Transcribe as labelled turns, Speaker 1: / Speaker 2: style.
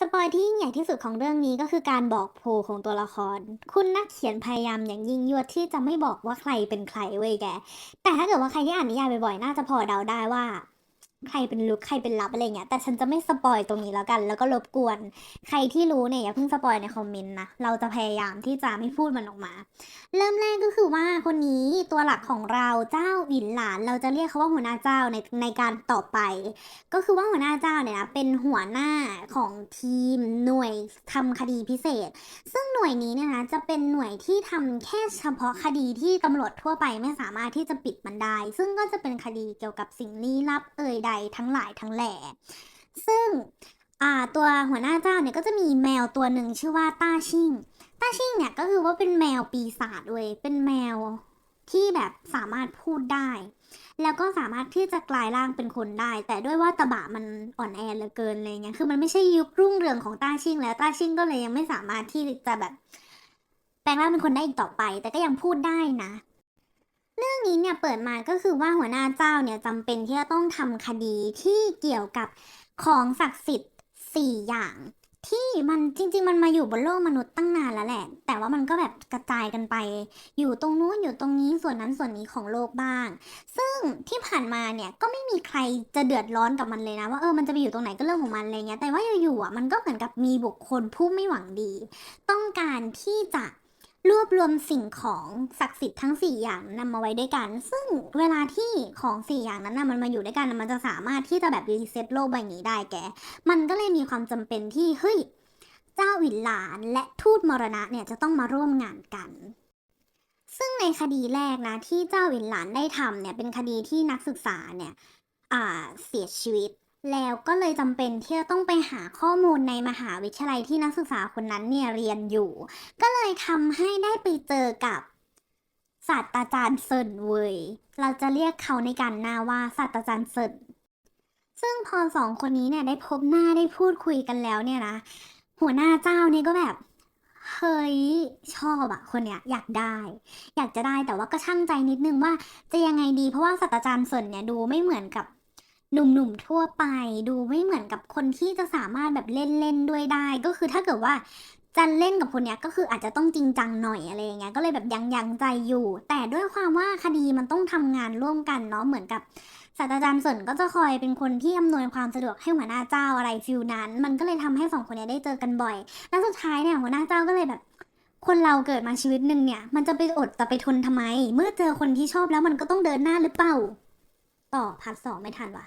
Speaker 1: สปอยที่ยิ่งใหญ่ที่สุดของเรื่องนี้ก็คือการบอกโพของตัวละคร คุณนักเขียนพยายามอย่างยิ่งยวดที่จะไม่บอกว่าใครเป็นใครเว้ยแก แต่ถ้าเกิดว่าใครที่อ่านนิยายบ่อยๆ น่าจะพอเดาได้ว่า ใครเป็นลุกใครเป็นลับอะไรเงี้ยแต่ฉันจะไม่สปอยตรงนี้แล้วกัน แล้วก็รบกวน ใครที่รู้เนี่ยอย่าเพิ่งสปอยในคอมเมนต์นะเราจะพยายามที่จะไม่พูดมันออกมา เริ่มแรกก็คือว่าคนนี้ตัวหลักของเราเจ้าหวินหลาน เราจะเรียกเขาว่าหัวหน้าเจ้าในในการต่อไป ก็คือว่าหัวหน้าเจ้าเนี่ยนะเป็นหัวหน้าของทีมหน่วยทำคดีพิเศษ ซึ่งหน่วยนี้เนี่ยนะจะเป็นหน่วยที่ทำแค่เฉพาะคดีที่ตำรวจทั่วไปไม่สามารถที่จะปิดมันได้ ซึ่งก็จะเป็นคดีเกี่ยวกับสิ่งลี้ลับเอ่ยใดทั้งหลายทั้งแหล่ ซึ่งตัวหัวหน้าเจ้าเนี่ยก็จะมีแมวตัวหนึ่งชื่อว่าต้าชิ่งต้าชิ่งเนี่ยก็คือว่าเป็นแมวปีศาจเว้ยเป็นแมวที่แบบสามารถพูดได้ แล้วก็สามารถที่จะกลายร่างเป็นคนได้ แต่ด้วยว่าตะบะมันอ่อนแอเหลือเกินอะไรเงี้ยคือมันไม่ใช่ยุครุ่งเรืองของต้าชิ่งแล้วต้าชิ่งก็เลยยังไม่สามารถที่จะแบบแปลงร่างเป็นคนได้อีกต่อไป แต่ก็ยังพูดได้นะ เรื่องนี้เนี่ยเปิดมาก็คือว่าหัวหน้าเจ้าเนี่ยจำเป็นที่จะต้องทำคดีที่เกี่ยวกับของศักดิ์สิทธิ์สี่อย่างที่มันจริง ๆ มันมาอยู่บนโลกมนุษย์ตั้งนานแล้วแหละ แต่ว่ามันก็แบบกระจายกันไป อยู่ตรงนู้นอยู่ตรงนี้ส่วนนั้นส่วนนี้ของโลกบ้าง ซึ่งที่ผ่านมาเนี่ยก็ไม่มีใครจะเดือดร้อนกับมันเลยนะ ว่าเออมันจะไปอยู่ตรงไหนก็เรื่องของมันอะไรเงี้ยแต่ว่าอยู่ๆอะมันก็เหมือนกับมีบุคคลผู้ไม่หวังดี ต้องการที่จะ รวบรวมสิ่งของศักดิ์สิทธิ์ทั้ง 4 อย่างนำมาไว้ด้วยกัน ซึ่งเวลาที่ของ 4 อย่างนั้นนะมันมาอยู่ด้วยกันมันจะสามารถที่จะแบบรีเซ็ตโลกใบนี้ได้แก มันก็เลยมีความจำเป็นที่เฮ้ยเจ้าหวินหลานและทูตมรณะเนี่ยจะต้องมาร่วมงานกัน ซึ่งในคดีแรกนะที่เจ้าหวินหลานได้ทำเนี่ยเป็นคดีที่นักศึกษาเนี่ยเสียชีวิต แล้วก็เลยจำเป็นที่จะต้องไปหาข้อมูลในมหาวิทยาลัยที่นักศึกษาคนนั้นเนี่ยเรียนอยู่ ก็เลยทำให้ได้ไปเจอกับศาสตราจารย์เซินเวยเราจะเรียกเขาในการหน้าว่าศาสตราจารย์เซินซึ่งพอสองคนนี้เนี่ยได้พบหน้าได้พูดคุยกันแล้วเนี่ยนะหัวหน้าเจ้าเนี่ยก็แบบเฮ้ยชอบอะคนเนี้ยอยากได้ อยากจะได้แต่ว่าก็ช่างใจนิดนึงว่าจะยังไงดีเพราะว่าศาสตราจารย์เซินเนี่ยดูไม่เหมือนกับ หนุ่มๆทั่วไปดูไม่เหมือนกับคนที่จะสามารถแบบเล่นๆด้วยได้ ก็คือถ้าเกิดว่าจะเล่นกับคนเนี้ยก็คืออาจจะต้องจริงจังหน่อยอะไรอย่างเงี้ยก็เลยแบบยังยังใจอยู่ แต่ด้วยความว่าคดีมันต้องทำงานร่วมกันเนาะเหมือนกับศาสตราจารย์สนก็จะคอยเป็นคนที่อำนวยความสะดวกให้หัวหน้าเจ้าอะไรฟิลนั้น มันก็เลยทำให้สองคนเนี้ยได้เจอกันบ่อย แล้วสุดท้ายเนี่ยหัวหน้าเจ้าก็เลยแบบ คนเราเกิดมาชีวิตหนึ่งเนี่ย มันจะไปอดจะไปทนทำไม เมื่อเจอคนที่ชอบแล้วมันก็ต้องเดินหน้าหรือเปล่า ต่อพาร์ทสองไม่ทันว่ะ